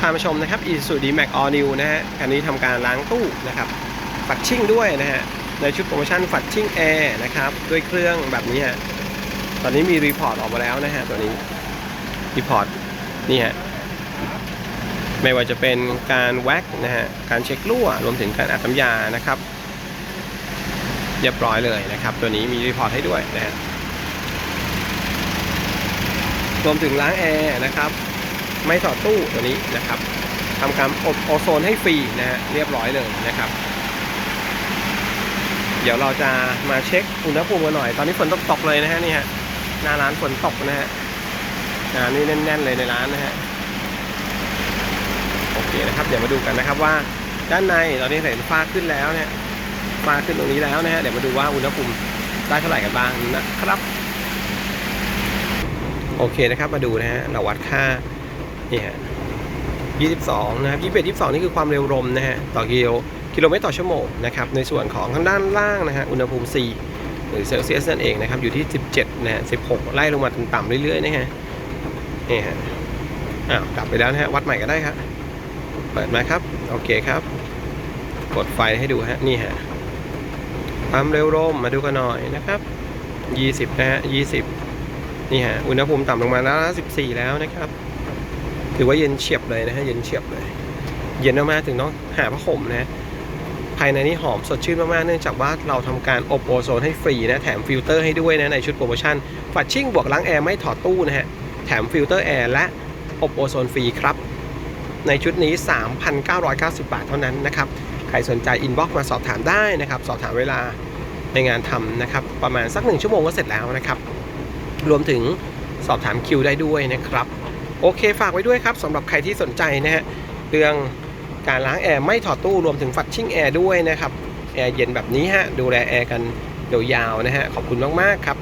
พามาชมนะครับ Isuzu D-Max All New นะฮะคันนี้ทำการล้างตู้นะครับฝัดชิ่งด้วยนะฮะในชุดโปรโมชั่นฝัดชิ่งแอร์นะครับด้วยเครื่องแบบนี้ฮะตอนนี้มีรีพอร์ตออกมาแล้วนะฮะตัวนี้รีพอร์ตนี่ฮะไม่ว่าจะเป็นการแว็กนะฮะการเช็ครั่วรวมถึงการอัดน้ำยานะครับเรียบร้อยเลยนะครับ ตัวนี้มีรีพอร์ตให้ด้วยนะฮะรวมถึงล้างแอร์นะครับ ไม่ถอดตู้ตัวนี้นะครับทำการอบโอโซนให้ฟรีนะฮะเรียบร้อยเลยนะครับ เดี๋ยวเราจะมาเช็คอุณหภูมิกันหน่อย ตอนนี้ฝนตกตกเลยนะฮะนี่ฮะหน้าร้านฝนตกนะฮะอ่านี่แน่น ๆ เลยในร้านนะฮะโอเคนะครับเดี๋ยวมาดูกันนะครับว่าด้านในตอนนี้เห็นฟ้าขึ้นแล้วเนี่ยฟ้าขึ้นตรงนี้แล้วนะฮะเดี๋ยวมาดูว่าอุณหภูมิได้เท่าไหร่กันบ้างนะครับ โอเคนะครับมาดูนะฮะเราวัดค่า นี่ฮะ22 นะครับ21 22 นี่คือความเร็วลมนะฮะ ต่อกิโลกิโลเมตรต่อชั่วโมงนะครับ ในส่วนของทางด้านล่างนะฮะ อุณหภูมิ 4 หรือเซลเซียสนั่นเองนะครับ อยู่ที่ 17 นะฮะ 16 ไล่ลงมาต่ำๆเรื่อยๆนะฮะ นี่ฮะ อ้าว กลับไปแล้วนะฮะ วัดใหม่ก็ได้ครับ เปิดมาครับ โอเคครับ กดไฟให้ดูฮะ นี่ฮะ ความเร็วลมมาดูกันหน่อยนะครับ 20 นะฮะ 20 นี่ฮะ อุณหภูมิต่ำลงมาแล้ว 14 แล้วนะครับ ถือว่าเย็นเฉียบเลยนะฮะเย็นเฉียบเลย เย็นมากๆถึงต้องหาผ้าห่มนะภายในนี้หอมสดชื่นมากๆ เนื่องจากว่าเราทำการอบโอโซนให้ฟรีนะ แถมฟิลเตอร์ให้ด้วยนะในชุดโปรโมชั่นฝัดชิ่งบวกล้างแอร์ไม่ถอดตู้นะฮะ แถมฟิลเตอร์แอร์และอบโอโซนฟรีครับ ในชุดนี้ 3,990 บาทเท่านั้นนะครับ ใครสนใจอินบ็อกซ์มาสอบถามได้นะครับ สอบถามเวลาในงานทำนะครับ ประมาณสักหนึ่งชั่วโมงก็เสร็จแล้วนะครับ รวมถึงสอบถามคิวได้ด้วยนะครับ โอเคฝากไว้ด้วยครับสำหรับใครที่สนใจนะฮะเรื่องการล้างแอร์ไม่ถอดตู้รวมถึงฝัดชิ่งแอร์ด้วยนะครับแอร์เย็นแบบนี้ฮะดูแลแอร์กันยาวๆนะฮะขอบคุณมากๆครับ